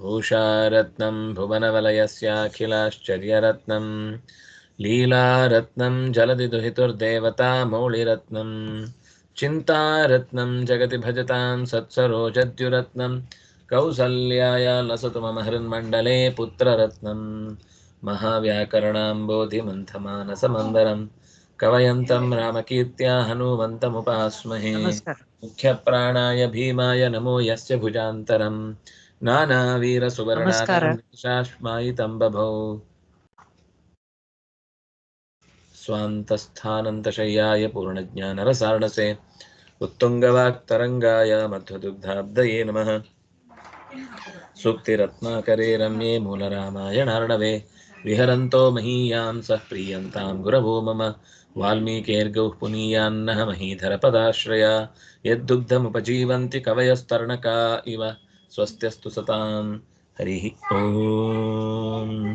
भूषारत्नं भुवनवलयस्याखिलाश्चर्यरत्नं लीलारत्नं जलदि मौळिरत्नं चिन्तारत्नं जगति भजतां सत्सरोजद्युरत्नं कौसल्याय लसतु मम हृन्मण्डले पुत्ररत्नं महाव्याकरणाम्बोधिमन्थमानसमन्दरं कवयन्तं रामकीर्त्या हनुमन्तमुपास्महे मुख्यप्राणाय भीमाय नमो यस्य भुजान्तरम्। ನಮಸ್ಕಾರ. नानावीरसुवर्णाशाश्मायितं बभौ स्वान्तस्थानन्तशय्याय पूर्णज्ञानरसार्णसे उत्तुङ्गवाक्तरङ्गाय मध्वदुग्धाब्दये नमः सूक्तिरत्नाकरे रम्ये मूलरामायणार्णवे विहरन्तो महीयां सः प्रीयन्तां गुरवो मम वाल्मीकेर्गौः पुनीयान्नः महीधरपदाश्रया यद्दुग्धमुपजीवन्ति कवयस्तर्णका इव ಸ್ವಸ್ತ್ಯಸ್ತು ಸತಾಂ, ಹರಿ ಓಂ.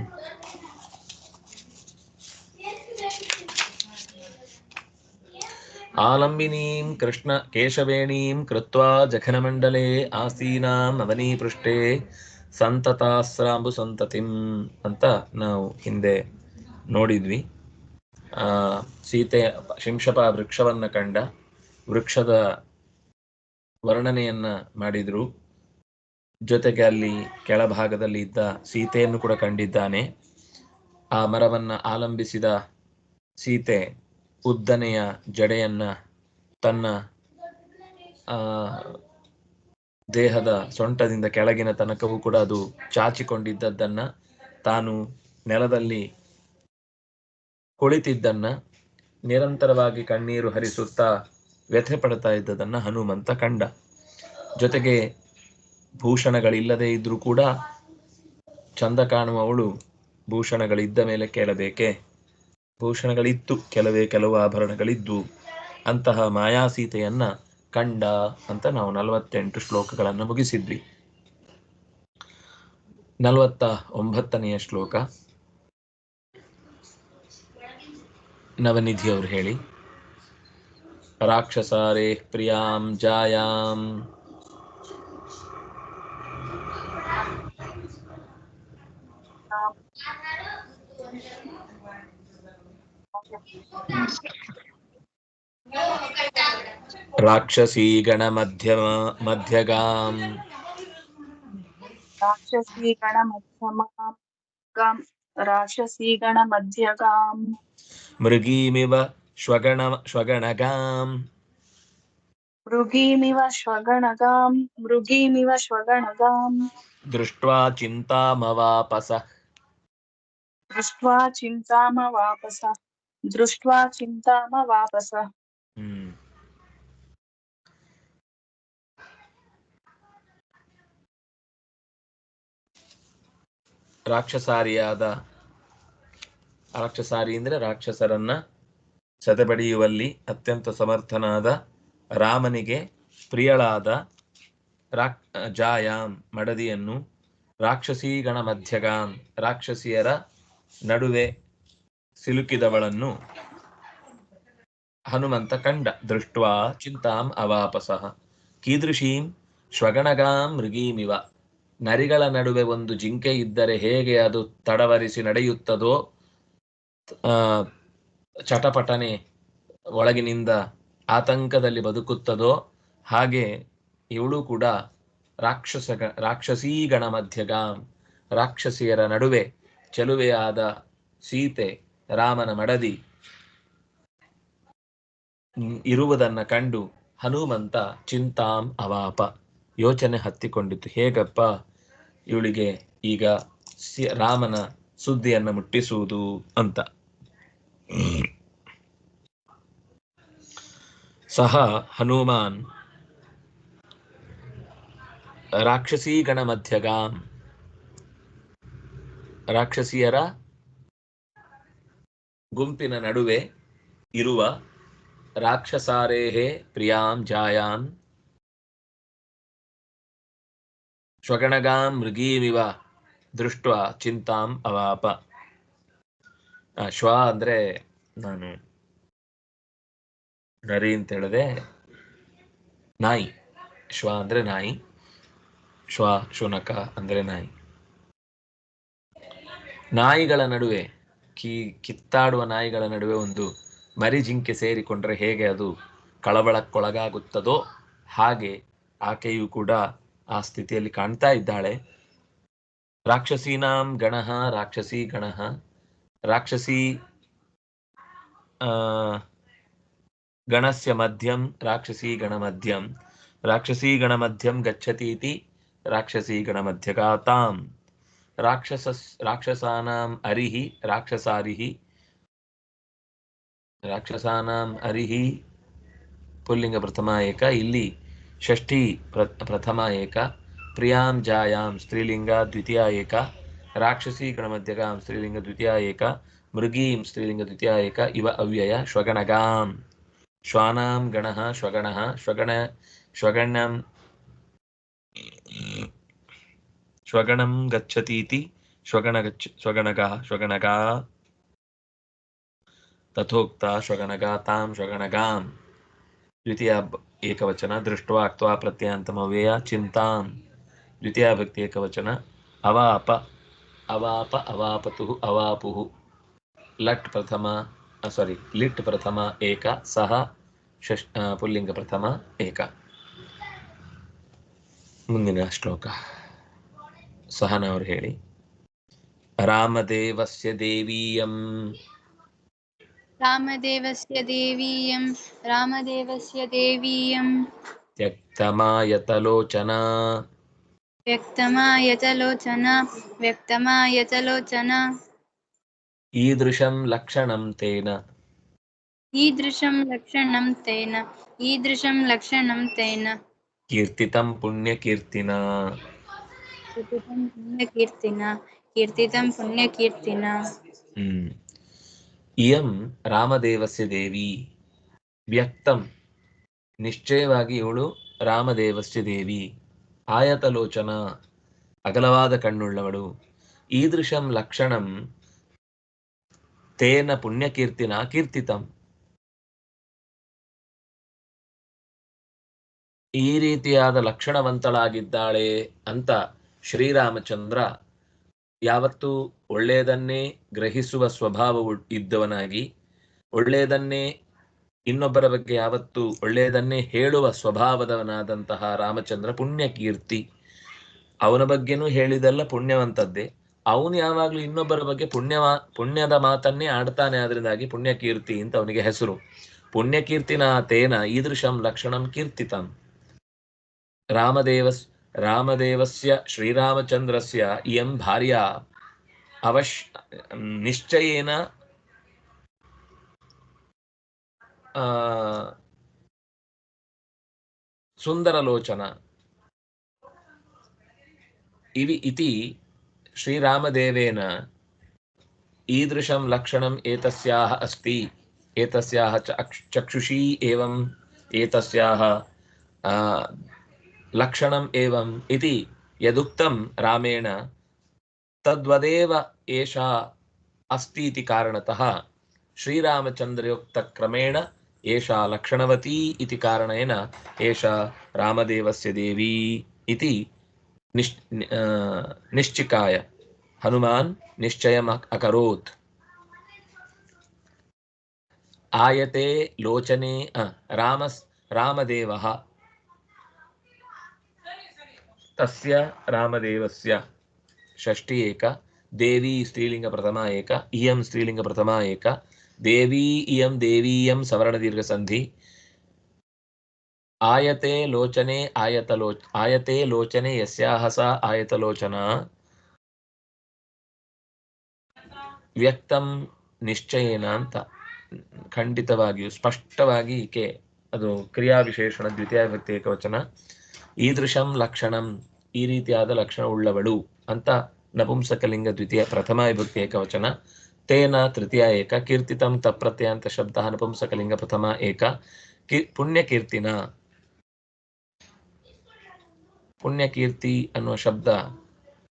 ಆಲಂಬಿನೀಂ ಕೃಷ್ಣ ಕೇಶವೇಣೀಂ ಕೃತ್ವಾ ಜಖನಮಂಡಲೇ ಆಸೀನಾಂ ಅವನೀಪೃಷ್ಠೆ ಸಂತತಾಸ್ರಾಂಬು ಸಂತತಿಂ ಅಂತ ನಾವು ಹಿಂದೆ ನೋಡಿದ್ವಿ. ಆ, ಸೀತೆ ಶಿಂಶಪ ವೃಕ್ಷವನ್ನ ಕಂಡ ವೃಕ್ಷದ ವರ್ಣನೆಯನ್ನ ಮಾಡಿದ್ರು. ಜೊತೆಗೆ ಅಲ್ಲಿ ಕೆಳಭಾಗದಲ್ಲಿ ಇದ್ದ ಸೀತೆಯನ್ನು ಕೂಡ ಕಂಡಿದ್ದಾನೆ. ಆ ಮರವನ್ನ ಆಲಂಬಿಸಿದ ಸೀತೆ ಉದ್ದನೆಯ ಜಡೆಯನ್ನ ತನ್ನ, ಆ, ದೇಹದ ಸೊಂಟದಿಂದ ಕೆಳಗಿನ ತನಕವೂ ಕೂಡ ಅದು ಚಾಚಿಕೊಂಡಿದ್ದದ್ದನ್ನ ತಾನು ನೆಲದಲ್ಲಿ ಕುಳಿತಿದ್ದನ್ನ ನಿರಂತರವಾಗಿ ಕಣ್ಣೀರು ಹರಿಸುತ್ತಾ ವ್ಯಥೆ ಪಡ್ತಾ ಇದ್ದದನ್ನ ಹನುಮಂತ ಕಂಡ. ಜೊತೆಗೆ ಭೂಷಣಗಳಿಲ್ಲದೆ ಇದ್ರೂ ಕೂಡ ಚಂದ ಕಾಣುವವಳು ಭೂಷಣಗಳಿದ್ದ ಮೇಲೆ ಕೇಳಬೇಕೆ? ಭೂಷಣಗಳಿತ್ತು, ಕೆಲವೇ ಕೆಲವು ಆಭರಣಗಳಿದ್ದು. ಅಂತಹ ಮಾಯಾಸೀತೆಯನ್ನ ಕಂಡ ಅಂತ ನಾವು ನಲವತ್ತೆಂಟು ಶ್ಲೋಕಗಳನ್ನು ಮುಗಿಸಿದ್ವಿ. ನಲವತ್ತ ಒಂಬತ್ತನೆಯ ಶ್ಲೋಕ. ನವನಿಧಿ ಅವರು ಹೇಳಿ, ರಾಕ್ಷಸಾರೇ, ಪ್ರಿಯಾಂ ಜಾಯಾಂ राक्षसी गण मध्य मध्यगाम। राक्षसी गण मध्यम राक्षसी गण राक्षसीगणमध्यगाम् मृगीमिव श्वगण श्वगणगाम् मृगीमिव श्वगणगाम् मृगीमिव श्वगणगाम् दृष्ट्वा चिन्तामवापसः। दृष्ट्वा चिन्तामवापसः। दृष्ट्वा चिन्तामवापस ಹ್ಮ್ ರಾಕ್ಷಸಾರಿಯಾದ ರಾಕ್ಷಸಾರಿ ಅಂದ್ರೆ ರಾಕ್ಷಸರನ್ನ ಸದೆಬಡಿಯುವಲ್ಲಿ ಅತ್ಯಂತ ಸಮರ್ಥನಾದ ರಾಮನಿಗೆ ಪ್ರಿಯಳಾದ ರಾಕ್ ಜಾಯಾಂ ಮಡದಿಯನ್ನು ರಾಕ್ಷಸೀಗಣ ಮಧ್ಯಗಾಂ ರಾಕ್ಷಸಿಯರ ನಡುವೆ ಸಿಲುಕಿದವಳನ್ನು ಹನುಮಂತ ಕಂಡ. ದೃಷ್ಟ್ವಾ ಚಿಂತಾಂ ಅವಾಪಸಃ. ಕೀದೃಶೀಂ ಶ್ವಗಣಗಾಂ ಮೃಗೀಮಿವ. ನರಿಗಳ ನಡುವೆ ಒಂದು ಜಿಂಕೆ ಇದ್ದರೆ ಹೇಗೆ ಅದು ತಡವರಿಸಿ ನಡೆಯುತ್ತದೋ ಚಟಪಟನೆ ಒಳಗಿನಿಂದ ಆತಂಕದಲ್ಲಿ ಬದುಕುತ್ತದೋ, ಹಾಗೆ ಇವಳು ಕೂಡ ರಾಕ್ಷಸ ರಾಕ್ಷಸೀಗಣ ಮಧ್ಯಗಾಂ. ರಾಕ್ಷಸಿಯರ ನಡುವೆ ಚೆಲುವೆಯಾದ ಸೀತೆ ರಾಮನ ಮಡದಿ. ಇರುವುದನ್ನ ಕಂಡು ಹನುಮಂತ ಚಿಂತಾಂ ಅವಾಪ. ಯೋಚನೆ ಹತ್ತಿಕೊಂಡಿತು. ಹೇಗಪ್ಪ ಇವಳಿಗೆ ಈಗ ರಾಮನ ಸುದ್ದಿಯನ್ನು ಮುಟ್ಟಿಸುವುದು ಅಂತ. ಸಹ ಹನುಮಾನ್ ರಾಕ್ಷಸೀಗಣ ಮಧ್ಯಗಾಂ. ರಾಕ್ಷಸಿಯರ ಗುಂಪಿನ ನಡುವೆ ಇರುವ ರಾಕ್ಷಸಾರೇಹೇ ಪ್ರಿಯಾಂ ಜಾಯಾಂ. ಶ್ವಗಣಗಾಂ ಮೃಗೀಮಿವ ದೃಷ್ಟ ಚಿಂತಾಂ ಅವಾಪ. ಶ್ವ ಅಂದ್ರೆ ನಾನು ನರಿ ಅಂತ ಹೇಳಿದೆ. ನಾಯಿ. ಶ್ವ ಅಂದ್ರೆ ನಾಯಿ. ಶ್ವ, ಶುನಕ ಅಂದ್ರೆ ನಾಯಿ. ನಾಯಿಗಳ ನಡುವೆ ಕಿ ಕಿತ್ತಾಡುವ ನಾಯಿಗಳ ನಡುವೆ ಒಂದು ಮರಿ ಜಿಂಕೆ ಸೇರಿಕೊಂಡ್ರೆ ಹೇಗೆ ಅದು ಕಳವಳಕ್ಕೊಳಗಾಗುತ್ತದೋ ಹಾಗೆ ಆಕೆಯೂ ಕೂಡ ಆ ಸ್ಥಿತಿಯಲ್ಲಿ ಕಾಣ್ತಾ ಇದ್ದಾಳೆ. ರಾಕ್ಷಸೀನಾಂ ಗಣಃ, ರಾಕ್ಷಸಿ ಗಣಃ. ರಾಕ್ಷಸಿ ಗಣಸ್ಯ ಮಧ್ಯಂ, ರಾಕ್ಷಸಿ ಗಣ ಮಧ್ಯಂ. ರಾಕ್ಷಸಿ ಗಣಮಧ್ಯಂ ಗಚ್ಚತಿ ಇತಿ ರಾಕ್ಷಸಿ ಗಣಮಧ್ಯಗಾತಾಂ ರಾಕ್ಷಸ ರಾಕ್ಷಸಾನಾಂ ಅರಿಹಿ ರಾಕ್ಷಸಾರಿಹಿ ರಾಕ್ಷಸಾನಾಂ ಅರಿಹಿ ಪುಲ್ಲಿಂಗ ಪ್ರಥಮ ಏಕ ಇಲ್ಲಿ ಷಷ್ಠಿ ಪ್ರ ಪ್ರಥಮ ಏಕ ಪ್ರಿಯಾಂ ಜಾಯಾಂ ಸ್ತ್ರೀಲಿಂಗ ದ್ವಿತೀಯ ಏಕ ರಾಕ್ಷಸಿ ಗಣಮಧ್ಯಗಾಂ ಸ್ತ್ರೀಲಿಂಗ ದ್ವಿತೀಯ ಏಕ ಮೃಗೀಂ ಸ್ತ್ರೀಲಿಂಗ ದ್ವಿತೀಯ ಏಕ ಇವ ಅವ್ಯಯ ಶ್ವಗಣಗಾಂ ಶ್ವಾನಾಂ ಗಣಃ ಶ್ವಗಣಃ ಶ್ವಗಣ ಶ್ವಗಣಂ ಶ್ವಗಣಂ ಗಚ್ಚತೀತಿ ಶ್ವಗಣ ಗಚ್ಚ ಶ್ವಗಣಗಃ ಶ್ವಗಣಗಾ ತಥೋಕ್ತ ಶ್ವಗಣಗಾತಾಂ ಶ್ವಗಣಗಾಂ ದ್ವಿತೀಯ ಬ- ಏಕವಚನ ದೃಷ್ಟ್ವಾ ಅಕ್ತ್ವಾ ಪ್ರತ್ಯಯಾಂತಮವ್ಯಯ ಚಿಂತಾಂ ದ್ವಿತೀಯ ಭಕ್ತಿ ಏಕವಚನ ಅವಾಪ ಅವಾಪ ಅವಾಪತು ಅವಾಪುಃ ಲಟ್ ಪ್ರಥಮ ಸಾರಿ ಲಿಟ್ ಪ್ರಥಮ ಏಕ ಸಹ ಷಷ್ ಆ, ಪುಲ್ಲಿಂಗ ಪ್ರಥಮ ಏಕ ಮುಂದಿನ ಶ್ಲೋಕ ಸಹ ನಾವು ಹೇಳಿ ರಾಮದೇವಸ್ಯ ದೇವೀಯಂ ರಾಮದೇವಸ್ಯ ದೇವೀಯಂ ರಾಮದೇವಸ್ಯ ದೇವೀಯಂ ತ್ಯಕ್ತಮಾಯತಲೋಚನಾ వ్యక్తమాయతలోచన. వ్యక్తమాయతలోచన. ఈదృశం లక్షణం తేన. ఈదృశం లక్షణం తేన. ఈదృశం లక్షణం తేన. కీర్తితం పుణ్యకీర్తినా. ಪುಣ್ಯ ಪುಣ್ಯಕೀರ್ತಿನ ಕೀರ್ತಿತಂ ಪುಣ್ಯಕೀರ್ತಿನ ಹ್ಮ್. ಇಯಂ ರಾಮದೇವಸ್ಯ ದೇವಿ, ವ್ಯಕ್ತಂ ನಿಶ್ಚಯವಾಗಿ ಇವಳು ರಾಮದೇವಸ್ಯ ದೇವಿ. ಆಯತಲೋಚನ, ಅಗಲವಾದ ಕಣ್ಣುಳ್ಳವಳು. ಈದೃಶಂ ಲಕ್ಷಣಂ, ತೇನ ಪುಣ್ಯಕೀರ್ತಿನ ಕೀರ್ತಿತಂ. ಈ ರೀತಿಯಾದ ಲಕ್ಷಣವಂತಳಾಗಿದ್ದಾಳೆ ಅಂತ ಶ್ರೀರಾಮಚಂದ್ರ ಯಾವತ್ತು ಒಳ್ಳೆಯದನ್ನೇ ಗ್ರಹಿಸುವ ಸ್ವಭಾವ ಇದ್ದವನಾಗಿ, ಒಳ್ಳೆಯದನ್ನೇ, ಇನ್ನೊಬ್ಬರ ಬಗ್ಗೆ ಯಾವತ್ತು ಒಳ್ಳೆಯದನ್ನೇ ಹೇಳುವ ಸ್ವಭಾವದವನಾದಂತಹ ರಾಮಚಂದ್ರ ಪುಣ್ಯಕೀರ್ತಿ. ಅವನ ಬಗ್ಗೆನೂ ಹೇಳಿದೆಲ್ಲ ಪುಣ್ಯವಂತದ್ದೇ. ಅವನು ಯಾವಾಗಲೂ ಇನ್ನೊಬ್ಬರ ಬಗ್ಗೆ ಪುಣ್ಯ ಪುಣ್ಯದ ಮಾತನ್ನೇ ಆಡ್ತಾನೆ ಆದ್ರಿಂದಾಗಿ ಪುಣ್ಯಕೀರ್ತಿ ಅಂತ ಅವನಿಗೆ ಹೆಸರು. ಪುಣ್ಯಕೀರ್ತಿನ ತೇನ ಈದೃಶಂ ಲಕ್ಷಣಂ ಕೀರ್ತಿತಂ. ರಾಮದೇವಸ್ ರಾಮದೇವಸ್ಯ ಶ್ರೀರಾಮಚಂದ್ರಸ್ಯ ಇಯಂ ಭಾರ್ಯ ಅವಶ್ ನಿಶ್ಚಯೇನ ಸುಂದರಲೋಚನ ಇವಿ ಇತಿ ಶ್ರೀರಾಮದೇವೇನ ಈದೃಶಂ ಲಕ್ಷಣಂ ಏತಸ್ಯಾಹ ಅಸ್ತಿ ಏತಸ್ಯಾಹ ಚಕ್ಷುಷಿ ಏವಂ ಏತಸ್ಯಾಹ ಲಕ್ಷಣಂ ಏವಂ ಇತಿ ಯದುಕ್ತಂ ರಾಮೇಣ ತದ್ವದೇವ ಏಷಾ ಅಸ್ತೀತಿ ಕಾರಣತಃ ಶ್ರೀರಾಮಚಂದ್ರಯುಕ್ತ ಕ್ರಮೇಣ ಏಷಾ ಲಕ್ಷಣವತಿ ಇತಿ ಕಾರಣೇನ ಏಷಾ ರಾಮದೇವಸ್ಯ ದೇವಿ ಇತಿ ನಿಶ್ ನಿಶ್ಚಿಕಾಯ ಹನುಮಾನ್ ನಿಶ್ಚಯ ಅಕರೋತ್ ಆಯತೆ ಲೋಚನೆ ರಾಮಸ್ ರಾಮದೇವ ತಸ್ಯ ರಾಮದೇವಸ್ಯ ಷಷ್ಠಿ ಏಕ ದೇವಿ ಸ್ತ್ರೀಲಿಂಗ ಪ್ರಥಮ ಏಕ ಇಯಂ ಸ್ತ್ರೀಲಿಂಗ ಪ್ರಥಮ ಏಕ ದೇವಿ ಇಯಂ ದೇವಿ ಇಯಂ ಸವರ್ಣ ದೀರ್ಘ ಸಂಧಿ ಆಯತೆ ಲೋಚನೆ ಆಯತ ಲೋ ಆಯತೆ ಲೋಚನೆ ಯಸ್ಯಾಹಸ ಆಯತ ಲೋಚನ ವ್ಯಕ್ತಂ ನಿಶ್ಚಯನ ಅಂತ ಖಂಡಿತವಾಗಿಯೂ ಸ್ಪಷ್ಟವಾಗಿ ಈಕೆ ಅದು ಕ್ರಿಯಾ ವಿಶೇಷಣ ದ್ವಿತೀಯ ವ್ಯಕ್ತಿ ಏಕವಚನ। ಈದೃಶಂ ಲಕ್ಷಣಂ, ಈ ರೀತಿಯಾದ ಲಕ್ಷಣ ಉಳ್ಳವಳು ಅಂತ ನಪುಂಸಕಲಿಂಗ ದ್ವಿತೀಯ ಪ್ರಥಮ ವಿಭಕ್ತಿ ಏಕವಚನ, ತೇನ ತೃತೀಯ ಏಕ, ಕೀರ್ತಿತಂ ತಪ್ರತ್ಯ ಅಂತ ಶಬ್ದ ನಪುಂಸಕಲಿಂಗ ಪ್ರಥಮ ಏಕ, ಕಿ, ಪುಣ್ಯಕೀರ್ತಿನ. ಪುಣ್ಯಕೀರ್ತಿ ಅನ್ನುವ ಶಬ್ದ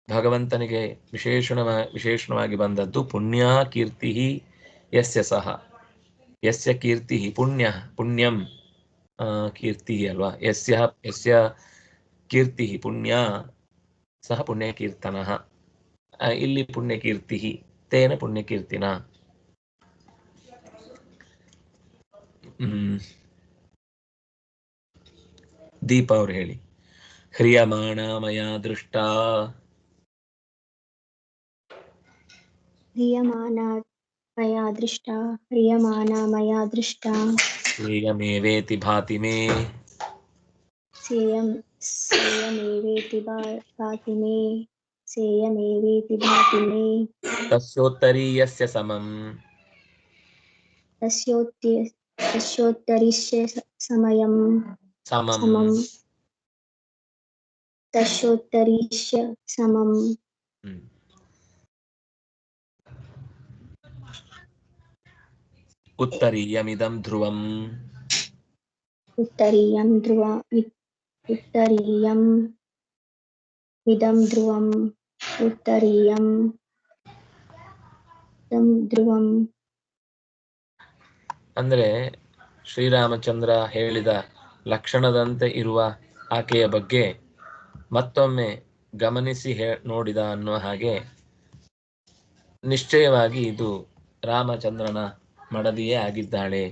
ಭಗವಂತನಿಗೆ ವಿಶೇಷಣ ವಿಶೇಷಣವಾಗಿ ಬಂದದ್ದು ಪುಣ್ಯಾಕೀರ್ತಿ ಯಸ್ಯ ಸಹ, ಯಸ್ಯ ಕೀರ್ತಿ ಪುಣ್ಯ, ಪುಣ್ಯಂ. ಕೀರ್ತಿ ಅಲ್ವಾ? ಯಸ್ಯ ಯಸ್ಯ ಕೀರ್ತಿ ಪುಣ್ಯ ಸಹ ಪುಣ್ಯಕೀರ್ತನ. ಇಲ್ಲಿ ಪುಣ್ಯಕೀರ್ತಿ ತೇನ ಪುಣ್ಯಕೀರ್ತಿನ. ದೀಪ ಅವ್ರು ಹೇಳಿ. ಹ್ರಿಯಮಾಣ ಮಯ ದೃಷ್ಟ. ಹ್ರಿಯಮಾನ ಮಯ ದೃಷ್ಟ ಹ್ರಿಯಮಾನ ಮಯ ದೃಷ್ಟ. श्रेयमेवेति भाति मे। श्रेयं श्रेयमेवेति भाति मे। श्रेयमेवेति भाति मे। तस्योत्तरीयस्य समम्। तस्योत्तर समयम्। समम्। समं तस्योत्तरीस्य समम्। उत्तरीयमिदं ध्रुवम् उत्तरीयं ध्रुव वि- उत्तरीयम् इदं ध्रुवम् उत्तरीयम् इदं ಧ್ರುವಂ ಅಂದ್ರೆ ಶ್ರೀರಾಮಚಂದ್ರ ಹೇಳಿದ ಲಕ್ಷಣದಂತೆ ಇರುವ ಆಕೆಯ ಬಗ್ಗೆ ಮತ್ತೊಮ್ಮೆ ಗಮನಿಸಿ ಹೇ ನೋಡಿದ ಅನ್ನುವ ಹಾಗೆ ನಿಶ್ಚಯವಾಗಿ ಇದು ರಾಮಚಂದ್ರನ ಮಡದಿಯೇ ಆಗಿದ್ದಾಳೆ.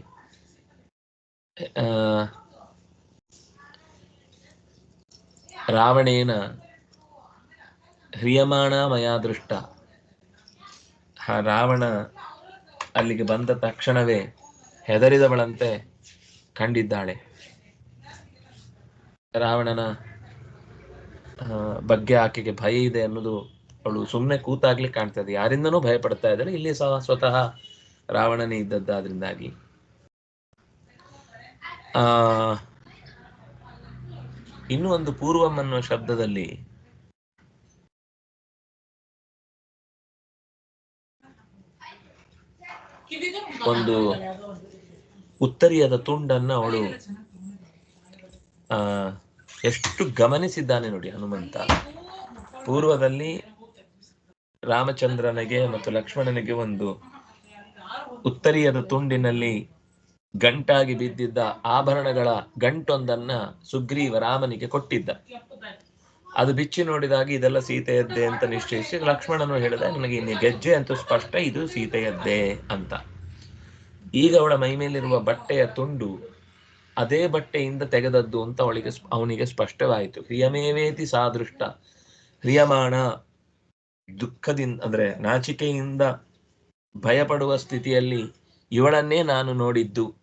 ರಾವಣೇನ ಹ್ರಿಯಮಾಣ ಮಯಾದೃಷ್ಟ ರಾವಣ ಅಲ್ಲಿಗೆ ಬಂದ ತಕ್ಷಣವೇ ಹೆದರಿದವಳಂತೆ ಕಂಡಿದ್ದಾಳೆ. ರಾವಣನ ಬಗ್ಗೆ ಆಕೆಗೆ ಭಯ ಇದೆ ಅನ್ನೋದು ಅವಳು ಸುಮ್ಮನೆ ಕೂತಾಗ್ಲಿ ಕಾಣ್ತದೆ ಯಾರಿಂದನೂ ಭಯ ಪಡ್ತಾ ಇದ್ದಾರೆ ಇಲ್ಲಿ ಸಹ ಸ್ವತಃ ರಾವಣನೇ ಇದ್ದದ್ದಾದ್ರಿಂದಾಗಿ. ಆ, ಇನ್ನೂ ಒಂದು ಪೂರ್ವಂ ಅನ್ನುವ ಶಬ್ದದಲ್ಲಿ ಒಂದು ಉತ್ತರಿಯದ ತುಂಡನ್ನ ಅವಳು, ಆ, ಎಷ್ಟು ಗಮನಿಸಿದ್ದಾನೆ ನೋಡಿ ಹನುಮಂತ. ಪೂರ್ವದಲ್ಲಿ ರಾಮಚಂದ್ರನಿಗೆ ಮತ್ತು ಲಕ್ಷ್ಮಣನಿಗೆ ಒಂದು ಉತ್ತರಿಯದ ತುಂಡಿನಲ್ಲಿ ಗಂಟಾಗಿ ಬಿದ್ದಿದ್ದ ಆಭರಣಗಳ ಗಂಟೊಂದನ್ನ ಸುಗ್ರೀವ ರಾಮನಿಗೆ ಕೊಟ್ಟಿದ್ದ. ಅದು ಬಿಚ್ಚಿ ನೋಡಿದಾಗ ಇದೆಲ್ಲ ಸೀತೆಯದ್ದೇ ಅಂತ ನಿಶ್ಚಯಿಸಿ ಲಕ್ಷ್ಮಣನು ಹೇಳಿದ, ನನಗೆ ಇನ್ನು ಗೆಜ್ಜೆ ಅಂತ ಸ್ಪಷ್ಟ, ಇದು ಸೀತೆಯದ್ದೇ ಅಂತ. ಈಗ ಅವಳ ಮೈಮೇಲಿರುವ ಬಟ್ಟೆಯ ತುಂಡು ಅದೇ ಬಟ್ಟೆಯಿಂದ ತೆಗೆದದ್ದು ಅಂತ ಅವಳಿಗೆ ಅವನಿಗೆ ಸ್ಪಷ್ಟವಾಯಿತು. ಕ್ರಿಯಮೇವೇತಿ ಸಾದೃಷ್ಟ ಕ್ರಿಯಮಾಣ ದುಃಖದಿಂದ ಅಂದ್ರೆ ನಾಚಿಕೆಯಿಂದ ಭಯಪಡುವ ಸ್ಥಿತಿಯಲ್ಲಿ ಇವಳನ್ನೇ ನಾನು ನೋಡಿದ್ದು.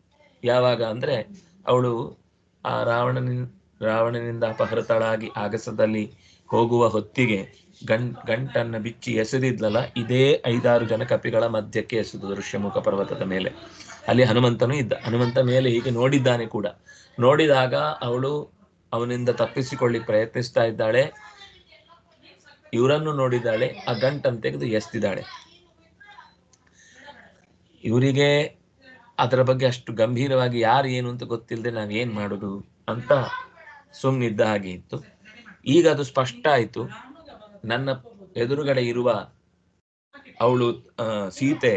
ಯಾವಾಗ ಅಂದ್ರೆ ಅವಳು ಆ ರಾವಣನಿನ್, ರಾವಣನಿಂದ ಅಪಹೃತಳಾಗಿ ಆಗಸದಲ್ಲಿ ಹೋಗುವ ಹೊತ್ತಿಗೆ ಗಂ, ಗಂಟನ್ನ ಬಿಚ್ಚಿ ಎಸೆದಿದ್ಲಲ್ಲ, ಇದೇ ಐದಾರು ಜನ ಕಪಿಗಳ ಮಧ್ಯಕ್ಕೆ ಎಸೆದು ಋಷ್ಯಮುಖ ಪರ್ವತದ ಮೇಲೆ. ಅಲ್ಲಿ ಹನುಮಂತನು ಇದ್ದ. ಹನುಮಂತ ಮೇಲೆ ಹೀಗೆ ನೋಡಿದ್ದಾನೆ ಕೂಡ. ನೋಡಿದಾಗ ಅವಳು ಅವನಿಂದ ತಪ್ಪಿಸಿಕೊಳ್ಳಿ ಪ್ರಯತ್ನಿಸ್ತಾ ಇದ್ದಾಳೆ. ಇವರನ್ನು ನೋಡಿದ್ದಾಳೆ. ಆ ಗಂಟನ್ನು ತೆಗೆದು ಎಸ್ತಿದ್ದಾಳೆ. ಇವರಿಗೆ ಅದರ ಬಗ್ಗೆ ಅಷ್ಟು ಗಂಭೀರವಾಗಿ ಯಾರು ಏನು ಅಂತ ಗೊತ್ತಿಲ್ಲದೆ ನಾವು ಏನು ಮಾಡುದು ಅಂತ ಸುಮ್ಮನಿದ್ದ ಹಾಗೆ ಇತ್ತು. ಈಗ ಅದು ಸ್ಪಷ್ಟ ಆಯ್ತು. ನನ್ನ ಎದುರುಗಡೆ ಇರುವ ಅವಳು ಸೀತೆ,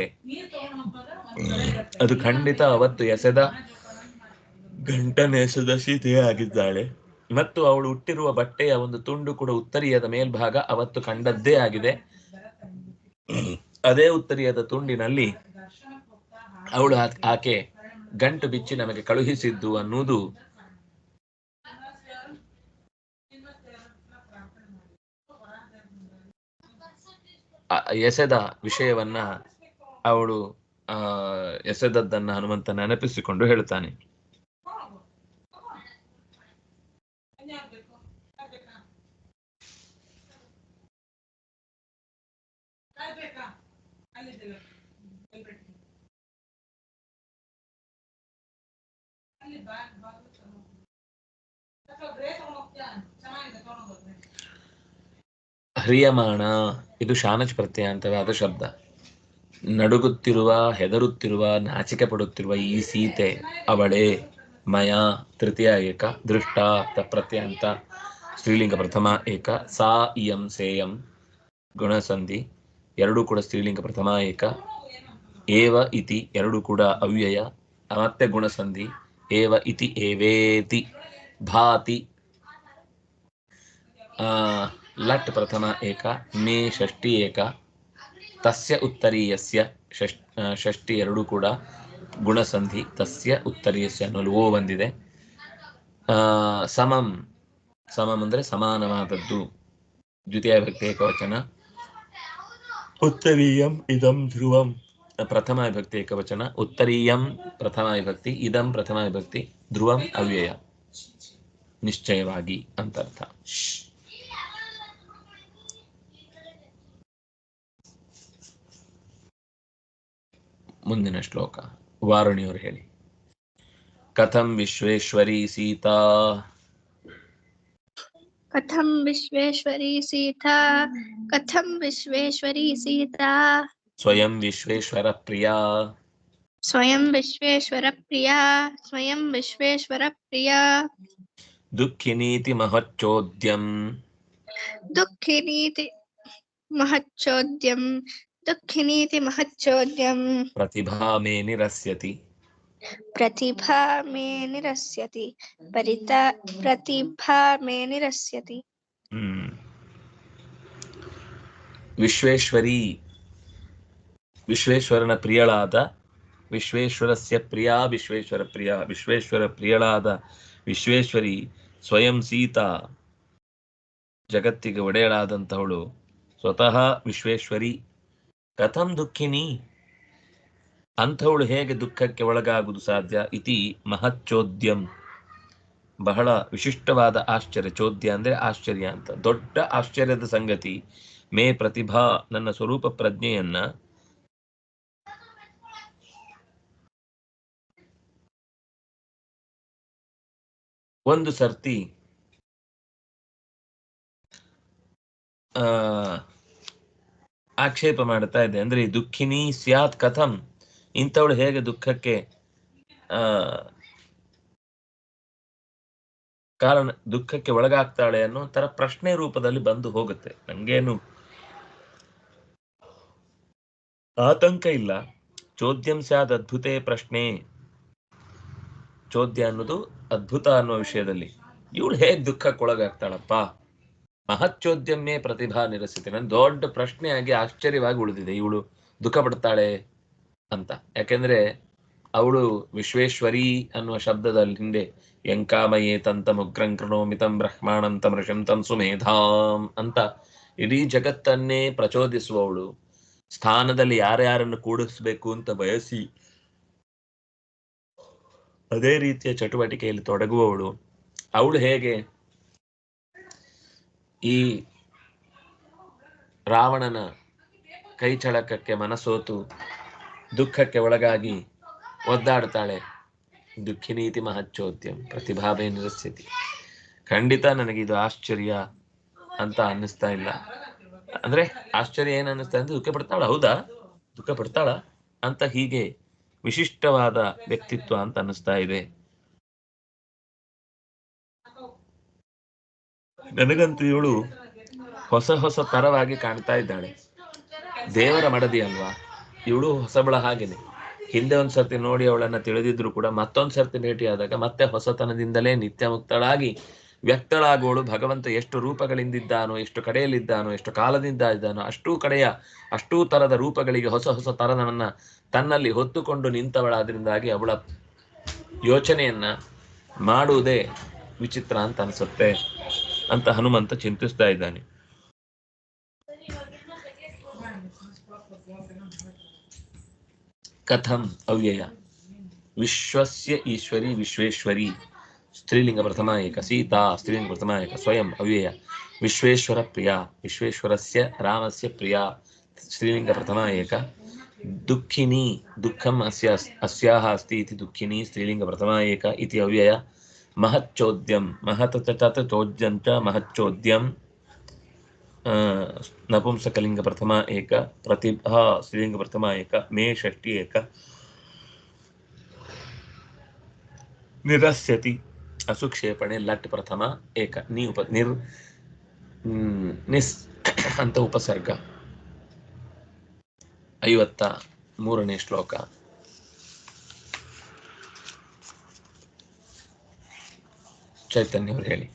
ಅದು ಖಂಡಿತ ಅವತ್ತು ಎಸೆದ ಗಂಟನೆ ಎಸೆದ ಆಗಿದ್ದಾಳೆ. ಮತ್ತು ಅವಳು ಹುಟ್ಟಿರುವ ಬಟ್ಟೆಯ ಒಂದು ತುಂಡು ಕೂಡ ಉತ್ತರಿಯದ ಮೇಲ್ಭಾಗ ಅವತ್ತು ಕಂಡದ್ದೇ ಆಗಿದೆ. ಅದೇ ಉತ್ತರಿಯದ ತುಂಡಿನಲ್ಲಿ ಅವಳು ಆಕೆ ಗಂಟು ಬಿಚ್ಚಿ ನಮಗೆ ಕಳುಹಿಸಿದ್ದು ಅನ್ನುವುದು ಎಸೆದ ವಿಷಯವನ್ನ ಅವಳು, ಆ, ಎಸೆದದ್ದನ್ನ ಹನುಮಂತ ನೆನಪಿಸಿಕೊಂಡು ಹೇಳ್ತಾನೆ. ಹ್ರಿಯಮಾಣ, ಇದು ಶಾನಚ್ ಪ್ರತ್ಯಯಾಂತವಾದ ಶಬ್ದ. ನಡುಗುತ್ತಿರುವ, ಹೆದರುತ್ತಿರುವ ನಾಚಿಕೆ ಪಡುತ್ತಿರುವ ಈ ಸೀತೆ, ಅವಳೆ ಮಯ ತೃತೀಯ ಏಕ, ದೃಷ್ಟ ಪ್ರತ್ಯಂತ ಸ್ತ್ರೀಲಿಂಗ ಪ್ರಥಮ ಏಕ, ಸಾ ಇಯಂ ಸೇಯಂ ಗುಣಸಂಧಿ, ಎರಡೂ ಕೂಡ ಸ್ತ್ರೀಲಿಂಗ ಪ್ರಥಮ ಏಕ, ಏವ ಇತಿ, ಎರಡು ಕೂಡ ಅವ್ಯಯ ಮತ್ತೆ ಗುಣಸಂಧಿ ಏವ ಇತಿ ಏವೇತಿ ಭಾತಿ ಲಟ್ ಪ್ರಥಮ ಏಕ ಮೇ ಷಷ್ಠಿ ಏಕ ತಸ್ಯ ಉತ್ತರೀಯ ಷಷ್ ಷಷ್ಠಿ ಎರಡೂ ಕೂಡ ಗುಣಸಂಧಿ, ತಸ್ಯ ಉತ್ತರೀಯಸ್ಯ ಅನ್ನೋದು ಓ ಬಂದಿದೆ ಸಮಂ ಸಮಂ ಅಂದರೆ ಸಮಾನವಾದದ್ದು. ದ್ವಿತೀಯ ವ್ಯಕ್ತಿ ಏಕವಚನ. ಉತ್ತರೀಯಂ, ಇದಂ, ಧ್ರುವಂ. ಪ್ರಥಮ ವಿಭಕ್ತಿ ಏಕವಚನ, ಉತ್ತರೀಯಂ ಪ್ರಥಮ ವಿಭಕ್ತಿ, ಇದಂ ಪ್ರಥಮ ವಿಭಕ್ತಿ, ಧ್ರುವಂ ಅವ್ಯಯ. ನಿಶ್ಚಯವಾಗಿ ಅಂತರ್ಥ. ಮುಂದಿನ ಶ್ಲೋಕ, ವಾರುಣಿಯವರು ಹೇಳಿ. ಕಥಂ ವಿಶ್ವೇಶ್ವರಿ ಸೀತಾ. ಕಥಂ ವಿಶ್ವೇಶ್ವರಿ ಸೀತಾ, ಕಥಂ ವಿಶ್ವೇಶ್ವರಿ ಸೀತಾ. स्वयं विश्वेश्वर प्रिया स्वयं विश्वेश्वर प्रिया स्वयं विश्वेश्वर प्रिया दुखिनीति महच्चोद्यम दुखिनीति महच्चोद्यम दुखिनीति महच्चोद्यम प्रतिभा मे निरस्यति प्रतिभा मे निरस्यति परिता प्रतिभा मे निरस्यति विश्वेश्वरी ವಿಶ್ವೇಶ್ವರನ ಪ್ರಿಯಳಾದ ವಿಶ್ವೇಶ್ವರಸ್ಯ ಪ್ರಿಯ ವಿಶ್ವೇಶ್ವರ ಪ್ರಿಯ ವಿಶ್ವೇಶ್ವರ ಪ್ರಿಯಳಾದ ವಿಶ್ವೇಶ್ವರಿ ಸ್ವಯಂ ಸೀತಾ ಜಗತ್ತಿಗೆ ಒಡೆಯಳಾದಂಥವಳು ಸ್ವತಃ ವಿಶ್ವೇಶ್ವರಿ. ಕಥಂ ದುಃಖಿನಿ. ಅಂಥವಳು ಹೇಗೆ ದುಃಖಕ್ಕೆ ಒಳಗಾಗುವುದು ಸಾಧ್ಯ? ಇತಿ ಮಹಚ್ಚೋದ್ಯಂ. ಬಹಳ ವಿಶಿಷ್ಟವಾದ ಆಶ್ಚರ್ಯ. ಚೋದ್ಯ ಅಂದ್ರೆ ಆಶ್ಚರ್ಯ ಅಂತ. ದೊಡ್ಡ ಆಶ್ಚರ್ಯದ ಸಂಗತಿ, ಮೇ ಪ್ರತಿಭಾ ನನ್ನ ಸ್ವರೂಪ ಪ್ರಜ್ಞೆಯನ್ನ ಒಂದು ಸರ್ತಿ, ಆ, ಆಕ್ಷೇಪ ಮಾಡ್ತಾ ಇದೆ. ಅಂದ್ರೆ ಈ ದುಃಖಿನಿ ಸ್ಯಾತ್ ಕಥಂ, ಇಂಥವಳು ಹೇಗೆ ದುಃಖಕ್ಕೆ, ಆ, ಕಾರಣ, ದುಃಖಕ್ಕೆ ಒಳಗಾಗ್ತಾಳೆ ಅನ್ನೋ ತರ ಪ್ರಶ್ನೆ ರೂಪದಲ್ಲಿ ಬಂದು ಹೋಗುತ್ತೆ. ನಂಗೇನು ಆತಂಕ ಇಲ್ಲ. ಚೋದ್ಯಂ ಸ್ಯಾದ್ ಅದ್ಭುತೆ ಪ್ರಶ್ನೆ. ಚೋದ್ಯ ಅನ್ನೋದು ಅದ್ಭುತ ಅನ್ನೋ ವಿಷಯದಲ್ಲಿ. ಇವಳು ಹೇಗ್ ದುಃಖಕ್ಕೊಳಗಾಗ್ತಾಳಪ್ಪ? ಮಹಚ್ಚೋದ್ಯಮೇ ಪ್ರತಿಭಾ ನಿರಸಿತೆ. ನನ್ನ ದೊಡ್ಡ ಪ್ರಶ್ನೆಯಾಗಿ ಆಶ್ಚರ್ಯವಾಗಿ ಉಳಿದಿದೆ. ಇವಳು ದುಃಖ ಪಡ್ತಾಳೆ ಅಂತ. ಯಾಕೆಂದ್ರೆ ಅವಳು ವಿಶ್ವೇಶ್ವರಿ ಅನ್ನುವ ಶಬ್ದದ ಹಿಂದೆ ಯಂಕಾಮಯೇ ತಂತ ಮುಗ್ರಂ ಕೃಣೋಮಿತಂ ಬ್ರಹ್ಮಾಣಂ ತಮೃಷಂ ತಂ ಸುಮೇಧಾಂ ಅಂತ ಇಡೀ ಜಗತ್ತನ್ನೇ ಪ್ರಚೋದಿಸುವವಳು. ಸ್ಥಾನದಲ್ಲಿ ಯಾರ್ಯಾರನ್ನು ಕೂಡಿಸ್ಬೇಕು ಅಂತ ಬಯಸಿ ಅದೇ ರೀತಿಯ ಚಟುವಟಿಕೆಯಲ್ಲಿ ತೊಡಗುವವಳು. ಅವಳು ಹೇಗೆ? ಈ ರಾವಣನ ಕೈಚಳಕಕ್ಕೆ ಮನಸೋತು, ದುಃಖಕ್ಕೆ ಒಳಗಾಗಿ ಒದ್ದಾಡ್ತಾಳೆ. ದುಃಖಿನೀತಿ ಮಹಚ್ಚೋದ್ಯಂ, ಪ್ರತಿಭಾವೇ ನಿರಸ್ಥಿತಿ ಖಂಡಿತ ನನಗಿದು ಆಶ್ಚರ್ಯ ಅಂತ ಅನ್ನಿಸ್ತಾ ಇಲ್ಲ. ಅಂದ್ರೆ ಆಶ್ಚರ್ಯ ಏನ್ ಅನ್ನಿಸ್ತಾ ಅಂದ್ರೆ ದುಃಖ ಪಡ್ತಾಳ, ಹೌದಾ? ದುಃಖ ಪಡ್ತಾಳ ಅಂತ ಹೀಗೆ ವಿಶಿಷ್ಟವಾದ ವ್ಯಕ್ತಿತ್ವ ಅಂತ ಅನ್ನಿಸ್ತಾ ಇದೆ. ನನಗಂತೂ ಇವಳು ಹೊಸ ಹೊಸ ತರವಾಗಿ ಕಾಣ್ತಾ ಇದ್ದಾಳೆ. ದೇವರ ಮಡದಿ ಅಲ್ವಾ? ಇವಳು ಹೊಸಬಳ ಹಾಗೇನೆ. ಹಿಂದೆ ಒಂದ್ಸರ್ತಿ ನೋಡಿ ಅವಳನ್ನ ತಿಳಿದಿದ್ರು ಕೂಡ ಮತ್ತೊಂದ್ ಸರ್ತಿ ಭೇಟಿಯಾದಾಗ ಮತ್ತೆ ಹೊಸತನದಿಂದಲೇ ನಿತ್ಯ ಮುಕ್ತಳಾಗಿ ವ್ಯಕ್ತಳಾಗುವಳು ಭಗವಂತ ಎಷ್ಟು ರೂಪಗಳಿಂದಿದ್ದಾನೋ, ಎಷ್ಟು ಕಡೆಯಲ್ಲಿದ್ದಾನೋ, ಎಷ್ಟು ಕಾಲದಿಂದ ಇದ್ದಾನೋ ಅಷ್ಟೂ ಕಡೆಯ, ಅಷ್ಟೂ ತರದ ರೂಪಗಳಿಗೆ ಹೊಸ ಹೊಸ ತರದವನ್ನ ತನ್ನಲ್ಲಿ ಹೊತ್ತುಕೊಂಡು ನಿಂತವಳಾದ್ರಿಂದಾಗಿ ಅವಳ ಯೋಚನೆಯನ್ನ ಮಾಡುವುದೇ ವಿಚಿತ್ರ ಅಂತ ಅನ್ಸುತ್ತೆ ಅಂತ ಹನುಮಂತ ಚಿಂತಿಸ್ತಾ ಇದ್ದಾನೆ. ಕಥಂ ಅವ್ಯಯ. ವಿಶ್ವಸ್ಯ ಈಶ್ವರಿ ವಿಶ್ವೇಶ್ವರಿ. स्त्रीलिंग प्रथमा एक सीता स्त्रीलिंग प्रथमा एक स्वयं अव्यय। विश्वेश्वरप्रिया, विश्वेश्वरस्य, रामस्य प्रिया स्त्रीलिङ्गप्रथमायिक दुःखिनी दुखिनी, दुखम अस्या अस्ती दुखिनी स्त्रीलिंग स्त्रीलिङ्गप्रथमायिक इति अव्यय। महच्चोद्यम, महत तत् च महचोद्यम नपुंसकिंग प्रथमा एक, प्रतिभा, स्त्रीलिङ्गप्रथमा एक, मे षष्टि एक। निरस्यति। ಅಸುಕ್ಷೇಪಣೆ ಲಟ್ ಪ್ರಥಮ, ಏಕ ನಿ ಉಪ ನಿರ್ ನಿಸ್ ಅಂತ ಉಪಸರ್ಗ. ಐವತ್ತ ಮೂರನೇ ಶ್ಲೋಕ. ಚೈತನ್ಯವರು ಹೇಳಿ.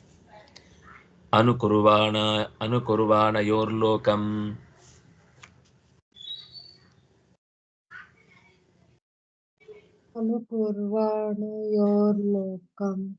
ಅನುಕುರುವಾಣ, ಅನುಕುರುವಾಣಯೋರ್ಲೋಕಂ. ಅನುಕುರ್ವಾಣಯೋರ್ಲೋಕಂ.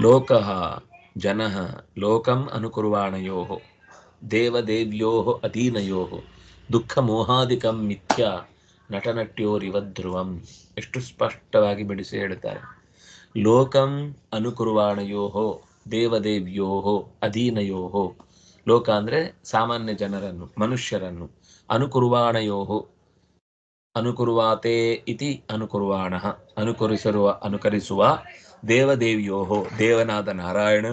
ಲೋಕ ಜನ ಲೋಕಂ ಅನುಕುರ್ವಾಣಯೋ ದೇವದೇವ್ಯೋ ಅತೀನೋ ದುಃಖ ಮೋಹಾಧಿಕ ಮಿಥ್ಯ ನಟನಟ್ಯೋರಿವದ್ರುವಂ ಎಷ್ಟು ಸ್ಪಷ್ಟವಾಗಿ ಬಿಡಿಸಿ ಹೇಳುತ್ತಾರೆ ಲೋಕಂ ಅನುಕುರ್ವಾಣಯೋ ದೇವದೇವ್ಯೋಃ ಅಧೀನಯೋಹೋ. ಲೋಕ ಅಂದ್ರೆ ಸಾಮಾನ್ಯ ಜನರನ್ನು, ಮನುಷ್ಯರನ್ನು. ಅನುಕುರುವಾಣಯೋಹೋ. ಅನುಕುರುವಾತೇ ಇತಿ ಅನುಕುರ್ವಾಣ. ಅನುಕರಿಸಿರುವ, ಅನುಕರಿಸುವ ದೇವದೇವಿಯೋ ದೇವನಾದ ನಾರಾಯಣ.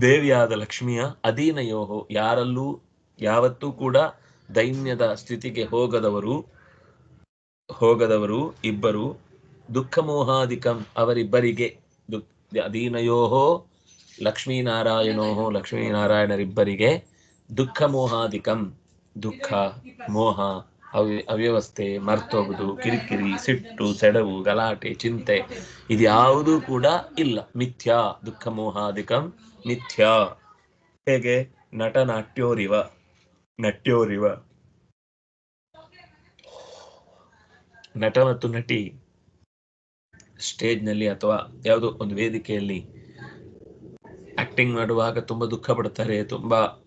ದೇವಿಯಾದ ಲಕ್ಷ್ಮಿಯ ಅಧೀನಯೋ ಯಾರಲ್ಲೂ, ಯಾವತ್ತೂ ಕೂಡ ದೈನ್ಯದ ಸ್ಥಿತಿಗೆ ಹೋಗದವರು ಹೋಗದವರು ಇಬ್ಬರು. ದುಃಖಮೋಹಾದಿಕಂ ಅವರಿಬ್ಬರಿಗೆ ದುಃಖ ಲಕ್ಷ್ಮೀನಾರಾಯಣೋಹೋ, ಲಕ್ಷ್ಮೀನಾರಾಯಣರಿಬ್ಬರಿಗೆ ಲಕ್ಷ್ಮೀನಾರಾಯಣರಿಬ್ಬರಿಗೆ ದುಃಖಮೋಹಾದಿಕಂ. ದುಃಖ, ಮೋಹ, ಅವ್ಯ ಅವ್ಯವಸ್ಥೆ, ಮರ್ತೋಗುದು, ಕಿರಿಕಿರಿ, ಸಿಟ್ಟು, ಸೆಡವು, ಗಲಾಟೆ, ಚಿಂತೆ ಇದ್ಯಾವುದೂ ಕೂಡ ಇಲ್ಲ. ಮಿಥ್ಯಾ ದುಃಖ ಮೋಹಾಧಿಕಂ ಮಿಥ್ಯಾ. ಹೇಗೆ? ನಟನಾಟ್ಯೋರಿವ, ನಟ್ಯೋರಿವ. ನಟ ಮತ್ತು ನಟಿ ಸ್ಟೇಜ್ನಲ್ಲಿ ಅಥವಾ ಯಾವುದೋ ಒಂದು ವೇದಿಕೆಯಲ್ಲಿ ಆಕ್ಟಿಂಗ್ ಮಾಡುವಾಗ ತುಂಬಾ ದುಃಖ ಪಡ್ತಾರೆ, ತುಂಬಾ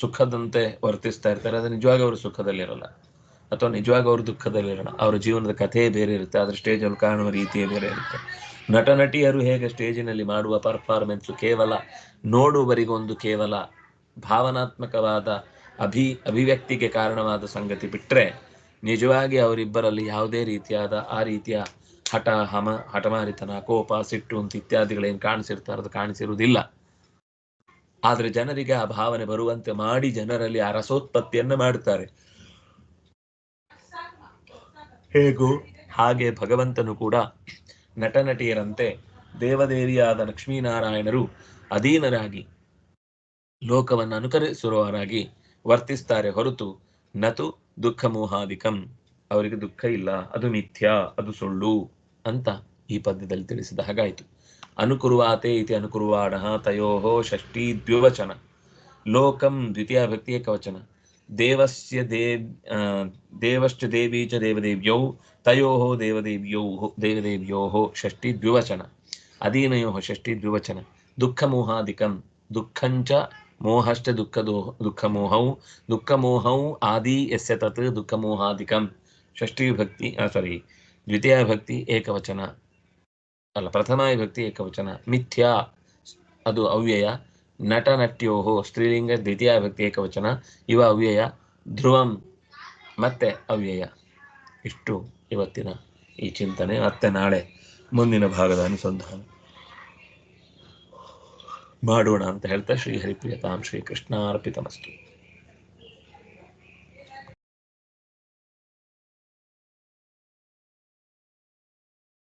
ಸುಖದಂತೆ ವರ್ತಿಸ್ತಾ ಇರ್ತಾರೆ. ಅದು ನಿಜವಾಗಿ ಅವರು ಸುಖದಲ್ಲಿರಲ್ಲ. ಅಥವಾ ನಿಜವಾಗಿ ಅವರು ದುಃಖದಲ್ಲಿರಲ್ಲ. ಅವರ ಜೀವನದ ಕಥೆ ಬೇರೆ ಇರುತ್ತೆ, ಆದರೆ ಸ್ಟೇಜಲ್ಲಿ ಕಾಣುವ ರೀತಿಯೇ ಬೇರೆ ಇರುತ್ತೆ. ನಟ ನಟಿಯರು ಹೇಗೆ ಸ್ಟೇಜಿನಲ್ಲಿ ಮಾಡುವ ಪರ್ಫಾರ್ಮೆನ್ಸ್ ಕೇವಲ ನೋಡುವವರಿಗೊಂದು ಕೇವಲ ಭಾವನಾತ್ಮಕವಾದ ಅಭಿ, ಅಭಿವ್ಯಕ್ತಿಗೆ ಕಾರಣವಾದ ಸಂಗತಿ ಬಿಟ್ರೆ ನಿಜವಾಗಿ ಅವರಿಬ್ಬರಲ್ಲಿ ಯಾವುದೇ ರೀತಿಯಾದ ಆ ರೀತಿಯ ಹಠ, ಹಮ, ಹಠಮಾರಿತನ, ಕೋಪ, ಸಿಟ್ಟು ಅಂತ ಇತ್ಯಾದಿಗಳೇನು ಕಾಣಿಸಿರ್ತಾರೆ ಅದು ಕಾಣಿಸಿರುವುದಿಲ್ಲ. ಆದರೆ ಜನರಿಗೆ ಆ ಭಾವನೆ ಬರುವಂತೆ ಮಾಡಿ ಜನರಲ್ಲಿ ಆ ರಸೋತ್ಪತ್ತಿಯನ್ನು ಮಾಡುತ್ತಾರೆ. ಹೇಗೂ ಹಾಗೆ ಭಗವಂತನು ಕೂಡ ನಟನಟಿಯರಂತೆ ದೇವದೇವಿಯಾದ ಲಕ್ಷ್ಮೀನಾರಾಯಣರು ಅಧೀನರಾಗಿ ಲೋಕವನ್ನು ಅನುಕರಿಸುವವರಾಗಿ ವರ್ತಿಸ್ತಾರೆ ಹೊರತು ನತು ದುಃಖ ಮೋಹಾದಿಕಂ ಅವರಿಗೆ ದುಃಖ ಇಲ್ಲ, ಅದು ಮಿಥ್ಯ, ಅದು ಸುಳ್ಳು ಅಂತ ಈ ಪದ್ಯದಲ್ಲಿ ತಿಳಿಸಿದ ಹಾಗಾಯಿತು. ಅನುಕುರುವಾತೆ ಇತಿ ಅನುಕುರುವಾಣ ತಯೋ ಷಷ್ಠಿ ದ್ವಿವಚನ ಲೋಕಂ ದ್ವಿತೀಯ ವ್ಯಕ್ತಿ ಏಕವಚನ ದೇವಸ್ಯ ದೇವ್ ದೇವಶ್ಚ ದೇವಿ ಚ ದೇವದೇವ್ಯೌ ತಯೋ ದೇವದೇವ್ಯೌ ದೇವದೇವ್ಯೋ ಷಷ್ಠಿ ದ್ವಿವಚನ ಅಧೀನಯೋ ಷಷ್ಠಿ ದ್ವಿವಚನ ದುಃಖ ಮೋಹಾಧಿಕಂ ದುಃಖಂಚ ಮೋಹಶ್ಚ ದುಃಖದೋ, ದುಃಖಮೋಹೌ ದುಃಖಮೋಹೌ ಆದಿ ಯಸ್ಯ ತತ್ ದುಃಖಮೋಹಾದಿಕಂ. ಷಷ್ಠಿ ವಿಭಕ್ತಿ ಸಾರಿ ದ್ವಿತೀಯ ವಿಭಕ್ತಿ ಏಕವಚನ. ಅಲ್ಲ ಪ್ರಥಮ ವಿಭಕ್ತಿ ಏಕವಚನ. ಮಿಥ್ಯಾ, ಅದು ಅವ್ಯಯ. ನಟ ನಟ್ಯೋ ಸ್ತ್ರೀಲಿಂಗ ದ್ವಿತೀಯ ವಿಭಕ್ತಿ ಏಕವಚನ. ಇವ ಅವ್ಯಯ. ಧ್ರುವಂ, ಮತ್ತೆ ಅವ್ಯಯ. ಇಷ್ಟು ಇವತ್ತಿನ ಈ ಚಿಂತನೆ. ಮತ್ತೆ ನಾಳೆ ಮುಂದಿನ ಭಾಗದ ಅನುಸಂಧಾನ. ಮಾಡೋಣ ಅಂತ ಹೇಳ್ತಾ ಶ್ರೀಹರಿಪ್ರಿಯತಾಂ ಶ್ರೀ ಕೃಷ್ಣಾರ್ಪಿತಮಸ್ತು